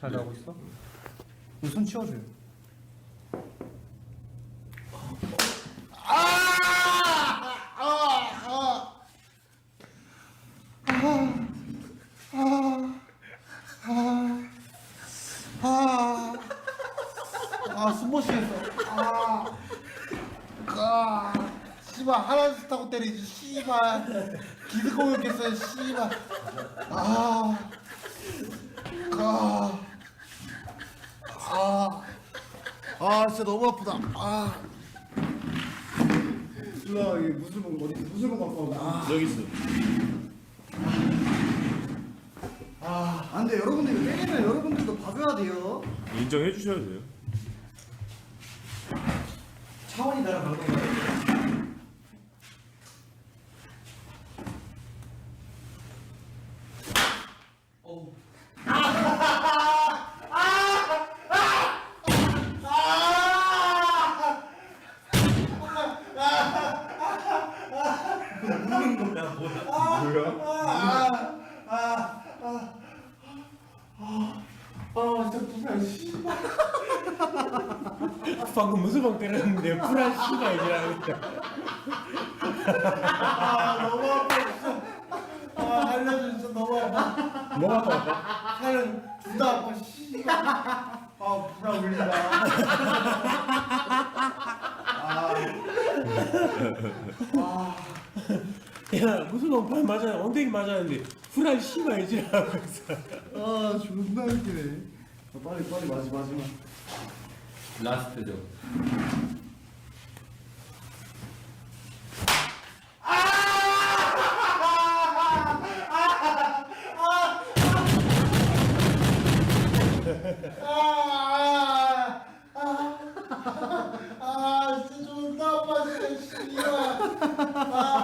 잘 나오고 있어? 손 치워줘요. 아, 숨못 쉬겠어. 아, 아, 씨발 하나씩 타고 때리지, 씨발. 기드 공격했어요, 씨발. 아, 아, 아, 진짜 너무 아프다. 아. 일로와, 이 무술봉 어디 무술봉 갖고 와. 여기 있어. 아, 안 돼. 여러분들 이거 때리면 여러분들도 봐줘야 돼요. 인정해 주셔야 돼요. 차원이 다른 방송이에요. 아, 진짜 누가 씨발. 방금 무슨 방 때렸는데 불안 씨가 이지라고 아, 너무 아파. 아, 알려줘, 진짜 너무 아파. 뭐가 아파? 살려, 둘다 아파, 씨발. 아, 불안 울린다. 야 무슨 방발 맞아 엉덩이 맞았는데 불안 씨가 이지라고 했어. 아, 존나 웃기네. 아, 빨리, 빨리, 마지, 마지막. 라스트죠. 아,